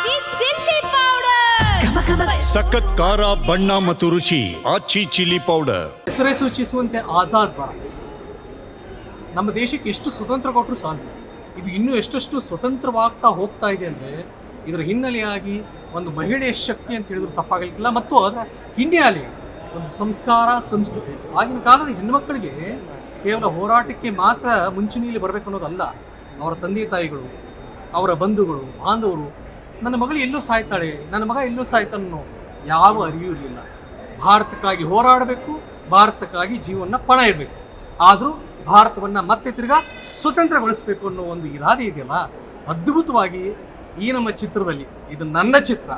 ಆಚಿ chilli powder ಸಖತ್ ಖಾರ ಬಣ್ಣ ಮತ್ತು ರುಚಿ ಆಚಿ ಚಿಲ್ಲಿ ಪೌಡರ್ ಹೆಸರೇ ಸೂಚಿಸುವಂತೆ ಆಜಾದ್ ಭಾರತ. ನಮ್ಮ ದೇಶಕ್ಕೆ ಎಷ್ಟು ಸ್ವತಂತ್ರ ಕೊಟ್ಟರು ಸಾಲು ಇದು ಇನ್ನೂ ಎಷ್ಟೆಷ್ಟು ಸ್ವತಂತ್ರವಾಗ್ತಾ ಹೋಗ್ತಾ ಇದೆ ಅಂದರೆ ಇದರ ಹಿನ್ನೆಲೆಯಾಗಿ ಒಂದು ಮಹಿಳೆಯ ಶಕ್ತಿ ಅಂತ ಹೇಳಿದ್ರು ತಪ್ಪಾಗಲಿಕ್ಕಿಲ್ಲ. ಮತ್ತು ಅದರ ಹಿನ್ನೆಲೆ ಒಂದು ಸಂಸ್ಕಾರ ಸಂಸ್ಕೃತಿ. ಆಗಿನ ಕಾಲದ ಹೆಣ್ಮಕ್ಕಳಿಗೆ ಕೇವಲ ಹೋರಾಟಕ್ಕೆ ಮಾತ್ರ ಮುಂಚೂಣಿಯಲ್ಲಿ ಬರಬೇಕು ಅನ್ನೋದಲ್ಲ. ಅವರ ತಂದೆ ತಾಯಿಗಳು ಅವರ ಬಂಧುಗಳು ಬಾಂಧವರು ನನ್ನ ಮಗಳು ಎಲ್ಲೂ ಸಾಯ್ತಾಳೆ, ನನ್ನ ಮಗ ಎಲ್ಲೂ ಸಾಯ್ತಾನೋ ಯಾವ ಅರಿವು ಇರಲಿಲ್ಲ. ಭಾರತಕ್ಕಾಗಿ ಹೋರಾಡಬೇಕು, ಭಾರತಕ್ಕಾಗಿ ಜೀವನ ಪಣ ಇಡಬೇಕು ಆದರೂ ಭಾರತವನ್ನು ಮತ್ತೆ ತಿರ್ಗಾ ಸ್ವತಂತ್ರಗೊಳಿಸಬೇಕು ಅನ್ನೋ ಒಂದು ಇರಾದೆ ಇದೆಯಲ್ಲ, ಅದ್ಭುತವಾಗಿ ಈ ನಮ್ಮ ಚಿತ್ರದಲ್ಲಿ, ಇದು ನನ್ನ ಚಿತ್ರ,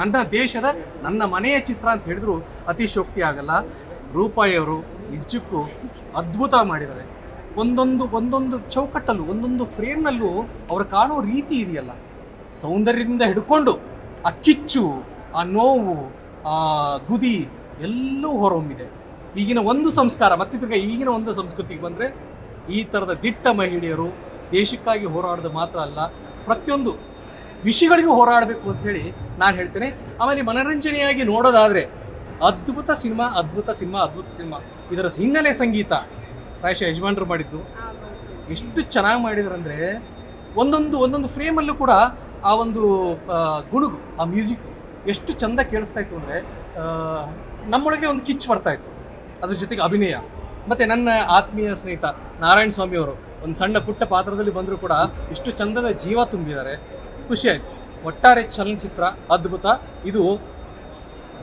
ನನ್ನ ದೇಶದ ನನ್ನ ಮನೆಯ ಚಿತ್ರ ಅಂತ ಹೇಳಿದ್ರು ಅತಿಶೋಕ್ತಿ ಆಗಲ್ಲ. ರೂಪಾಯಿಯವರು ನಿಜಕ್ಕೂ ಅದ್ಭುತ ಮಾಡಿದ್ದಾರೆ. ಒಂದೊಂದು ಒಂದೊಂದು ಚೌಕಟ್ಟಲ್ಲೂ, ಒಂದೊಂದು ಫ್ರೇಮ್ನಲ್ಲೂ ಅವರು ಕಾಣೋ ರೀತಿ ಇದೆಯಲ್ಲ. ಸೌಂದರ್ಯದಿಂದ ಹಿಡ್ಕೊಂಡು ಆ ಕಿಚ್ಚು ಆ ನೋವು ಆ ಗುದಿ ಎಲ್ಲೂ ಹೊರಹೊಮ್ಮಿದೆ. ಈಗಿನ ಒಂದು ಸಂಸ್ಕಾರ ಮತ್ತೆ ತಿರ್ಗಾ ಈಗಿನ ಒಂದು ಸಂಸ್ಕೃತಿಗೆ ಬಂದರೆ ಈ ಥರದ ದಿಟ್ಟ ಮಹಿಳೆಯರು ದೇಶಕ್ಕಾಗಿ ಹೋರಾಡೋದು ಮಾತ್ರ ಅಲ್ಲ ಪ್ರತಿಯೊಂದು ವಿಷಯಗಳಿಗೂ ಹೋರಾಡಬೇಕು ಅಂತೇಳಿ ನಾನು ಹೇಳ್ತೇನೆ. ಆಮೇಲೆ ಮನೋರಂಜನೆಯಾಗಿ ನೋಡೋದಾದರೆ ಅದ್ಭುತ ಸಿನಿಮಾ ಅದ್ಭುತ ಸಿನಿಮಾ ಅದ್ಭುತ ಸಿನಿಮಾ. ಇದರ ಹಿನ್ನೆಲೆ ಸಂಗೀತ. ಪ್ರಾಯಶಃ ಯಜಮಾನ್ರು ಮಾಡಿದ್ದು. ಎಷ್ಟು ಚೆನ್ನಾಗಿ ಮಾಡಿದ್ರಂದರೆ ಒಂದೊಂದು ಒಂದೊಂದು ಫ್ರೇಮಲ್ಲೂ ಕೂಡ ಆ ಒಂದು ಗುಣುಗು, ಆ ಮ್ಯೂಸಿಕ್ ಎಷ್ಟು ಚಂದ ಕೇಳಿಸ್ತಾ ಇತ್ತು ಅಂದರೆ ನಮ್ಮೊಳಗೆ ಒಂದು ಕಿಚ್ಚು ಬರ್ತಾ ಇತ್ತು. ಅದ್ರ ಜೊತೆಗೆ ಅಭಿನಯ. ಮತ್ತು ನನ್ನ ಆತ್ಮೀಯ ಸ್ನೇಹಿತ ನಾರಾಯಣ ಸ್ವಾಮಿ ಅವರು ಒಂದು ಸಣ್ಣ ಪುಟ್ಟ ಪಾತ್ರದಲ್ಲಿ ಬಂದರೂ ಕೂಡ ಇಷ್ಟು ಚಂದದ ಜೀವ ತುಂಬಿದ್ದಾರೆ. ಖುಷಿ ಆಯಿತು. ಒಟ್ಟಾರೆ ಚಲನಚಿತ್ರ ಅದ್ಭುತ. ಇದು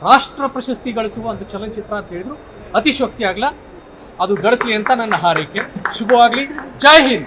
ರಾಷ್ಟ್ರ ಪ್ರಶಸ್ತಿ ಗಳಿಸುವ ಒಂದು ಚಲನಚಿತ್ರ ಅಂತ ಹೇಳಿದ್ರು. ಅತಿಶಕ್ತಿ ಆಗಲ್ಲ ಅದು ಗಳಿಸಲಿ ಅಂತ ನನ್ನ ಹಾರೈಕೆ. ಶುಭವಾಗಲಿ. ಜೈ ಹಿಂದ್.